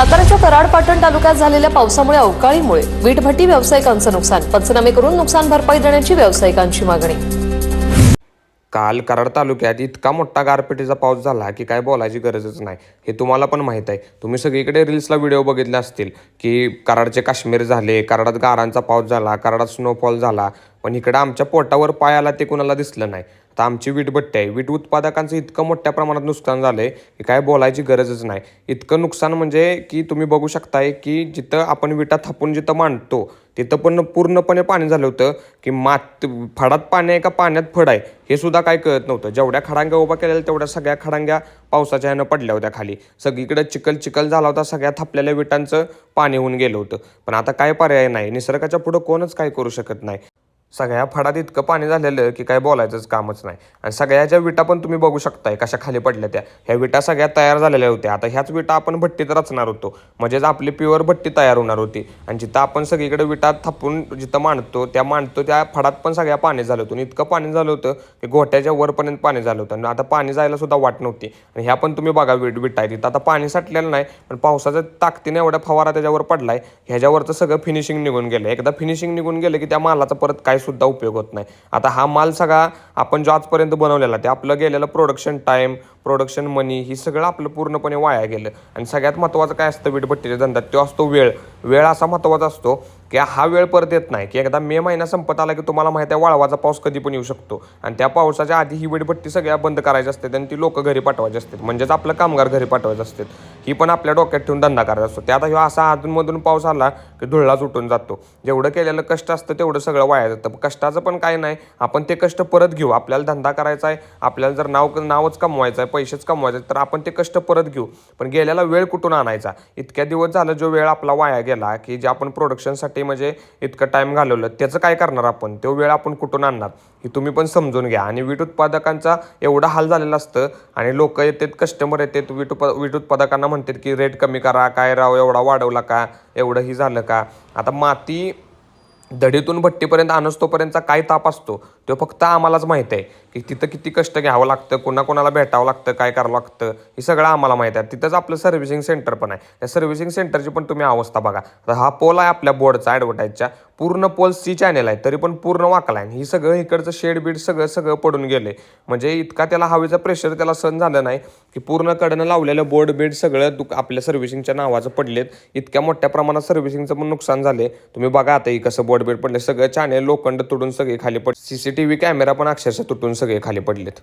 साताऱ्याच्या कराड पाटण तालुक्यात झालेल्या पावसामुळे अवकाळीमुळे वीटभट्टी व्यावसायिकांचं नुकसान पंचनामे करून नुकसान भरपाई देण्याची व्यावसायिकांची मागणी. काल कराड तालुक्यात इतका मोठा गारपिटीचा पाऊस झाला की काय बोलायची गरजच नाही. हे तुम्हाला पण माहीत आहे. तुम्ही सगळीकडे रील्सला व्हिडिओ बघितले असतील की कराडचे काश्मीर झाले कराडात गारांचा पाऊस झाला कराडात स्नोफॉल झाला पण इकडं आमच्या पोटावर पाय आला ते कुणाला दिसलं नाही. आता आमची वीटभट्टी आहे. वीट उत्पादकांचं इतकं मोठ्या प्रमाणात नुकसान झालं आहे की काय बोलायची गरजच नाही. इतकं नुकसान म्हणजे की तुम्ही बघू शकताय की जिथं आपण विटा थापून जिथं मांडतो तिथं पण पूर्णपणे पाणी झालं होतं की मात फडात पाणी आहे का पाण्यात फड आहे हे सुद्धा काय कळत नव्हतं. जेवढ्या खडांग्या उभा केलेल्या तेवढ्या सगळ्या खडांग्या पावसाच्या ह्यानं पडल्या होत्या खाली. सगळीकडे चिखल चिखल झाला होता सगळ्या थापलेल्या विटांचं पाणी होऊन गेलं होतं. पण आता काय पर्याय नाही. निसर्गाच्या पुढं कोणच काय करू शकत नाही. सगळ्या फडात इतकं पाणी झालेलं की काय बोलायचंच कामच नाही. आणि सगळ्या ज्या विटा पण तुम्ही बघू शकताय कशा खाली पडल्या त्या. ह्या विटा सगळ्या तयार झालेल्या होत्या. आता ह्याच विटा आपण भट्टीत रचणार होतो. म्हणजेच आपली प्युअर भट्टी तयार होणार होती. आणि जिथं आपण सगळीकडे विटा थापून जिथं मांडतो त्या मांडतो त्या फडात पण सगळ्या पाणी झालं होतं. आणि इतकं पाणी झालं होतं की गोट्याच्या वरपर्यंत पाणी झालं होतं. आणि आता पाणी जायला सुद्धा वाट नव्हती. आणि ह्या पण तुम्ही बघा विट विटा आहे तिथं आता पाणी साठलेलं नाही पण पावसाच्या ताकदीने एवढा फवारा त्याच्यावर पडलाय. ह्याच्यावरचं सगळं फिनिशिंग निघून गेलं एकदा फिनिशिंग निघून गेलं की त्या मालाचा परत काय सुद्धा उपयोग होत नाही. आता हा माल सगळा आपण जो आजपर्यंत बनवलेला ते आपलं गेलेलं प्रोडक्शन टाईम प्रोडक्शन मनी ही सगळं आपलं पूर्णपणे वाया गेलं. आणि सगळ्यात महत्त्वाचं काय असतं वीटभट्टीच्या धंद्यात? तो असतो वेळ. वेळ असा महत्त्वाचा असतो की हा वेळ परत येत नाही की एकदा मे महिना संपत आला की तुम्हाला माहिती आहे वाळवाचा पाऊस कधी पण येऊ शकतो. आणि त्या पावसाच्या आधी ही वीटभट्टी सगळ्या बंद करायची असते आणि ती लोक घरी पाठवायची असतात म्हणजेच आपलं कामगार घरी पाठवायचे असतात ही पण आपल्या डोक्यात ठेवून धंदा करायचा असतो त्यात ह्यो असा अधूनमधून पाऊस आला की धुळलाच उठून जातो. जेवढं केलेलं कष्ट असतं तेवढं सगळं वाया जातं. कष्टाचं पण काय नाही. आपण ते कष्ट परत घेऊ. आपल्याला धंदा करायचा आहे. आपल्याला जर नाव नावच कमवायचं आहे पैसेच कमवायचे तर आपण ते कष्ट परत घेऊ. पण गेलेला वेळ कुठून आणायचा? इतक्या दिवस झालं जो वेळ आपला वाया गेला की जे आपण प्रोडक्शनसाठी म्हणजे इतकं टाईम घालवलं त्याचं काय करणार आपण? तो वेळ आपण कुठून आणणार? हे तुम्ही पण समजून घ्या. आणि वीट उत्पादकांचा एवढा हाल झालेला असतं आणि लोक येतात कस्टमर येतात वीट उप वीट उत्पादकांना म्हणतात की रेट कमी करा काय राव एवढा वाढवला का एवढं ही झालं का? आता माती दडीतून भट्टीपर्यंत आणस्तोपर्यंतचा काय ताप असतो? तो फक्त आम्हालाच माहीत आहे की तिथं किती कष्ट घ्यावं लागतं कुणा कोणाला भेटावं लागतं काय करावं लागतं हे सगळं आम्हाला माहीत आहे. तिथंच आपलं सर्व्हिसिंग सेंटर पण आहे. त्या सर्व्हिसिंग सेंटरची पण तुम्ही अवस्था बघा. आता हा पोल आहे आपल्या बोर्डचा ॲडव्हर्टाईजच्या पूर्ण पोल सी चॅनेल आहे तरी पण पूर्ण वाकला आहे. ही सगळं इकडचं शेड बीड सगळं सगळं पडून गेले म्हणजे इतका त्याला हवेचा प्रेशर त्याला सहन झालं नाही की पूर्ण कडनं लावलेलं बोर्ड बीड सगळं दुक आपल्या सर्व्हिसिंगच्या नावाचं पडलेत. इतक्या मोठ्या प्रमाणात सर्व्हिसिंगचं पण नुकसान झाले तुम्ही बघा आता ही कसं बोर्ड बीड पडले सगळं चॅनेल लोखंड तुटून सगळे खाली पड C C T V camera पण अक्षरशः तुटून सगळे खाली पडलेत.